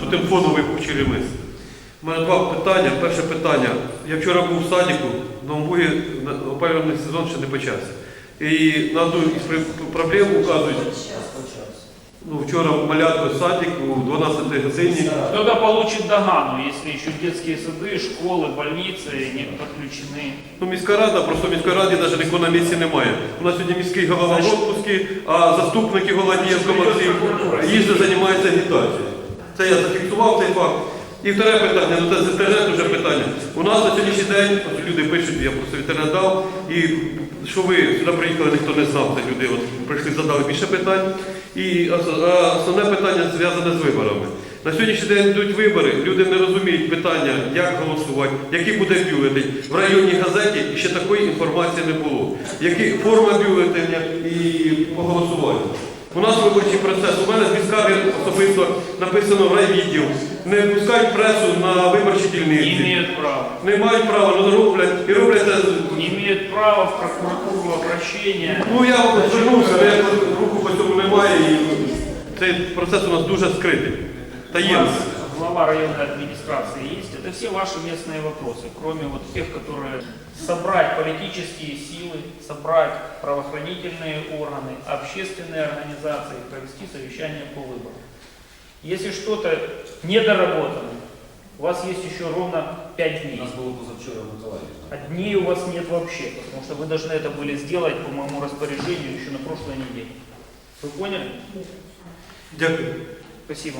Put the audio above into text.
Тут інфоновий Черемис. У мене два питання. Перше питання. Я вчора був в садіку, в Новомбугі на- опалювальний сезон ще не почався. І на одну із при- проблем указують, ну, вчора малятко в садик у 12 годині. Кто-то получит догану, если еще детские сады, школы, больницы не подключены. Ну, міська рада, просто в міській раді навіть нікого на місці немає. У нас сьогодні міський голова в відпуску, а заступники Голодієнко Максим їздить, займається агітацією. Це я зафіксував цей факт. І вторе питання, ну це з інтернету вже питання. У нас на сьогоднішній день, от люди пишуть, я просто інтернет дав, і що ви сюди приїхали, ніхто не знав, це люди от, прийшли, задали більше питань. І основне питання зв'язане з виборами. На сьогоднішній день йдуть вибори, люди не розуміють питання, як голосувати, який буде бюлетень. В районній газеті ще такої інформації не було. Які форма бюлетеня і. У нас виборчий процес. У мене з міськари особисто написано в райвідділ. Не пускають пресу на виборчі Не дільниці. права. Не мають права, але роблять і роблять це. Не мають права в прокуратуру обращення. Ну я звернувся, але я руку по цьому немає і цей процес у нас дуже скритий. Таємний. Глава районной администрации есть. Это все ваши местные вопросы, кроме вот тех, которые собрать политические силы, собрать правоохранительные органы, общественные организации, провести совещание по выборам. Если что-то недоработано, у вас есть еще ровно 5 У дней. нас було позавчора в Миколаїві. А дней у вас нет вообще, потому что вы должны это были сделать по моему распоряжению еще на прошлой неделе. Вы поняли? Дякую. Спасибо.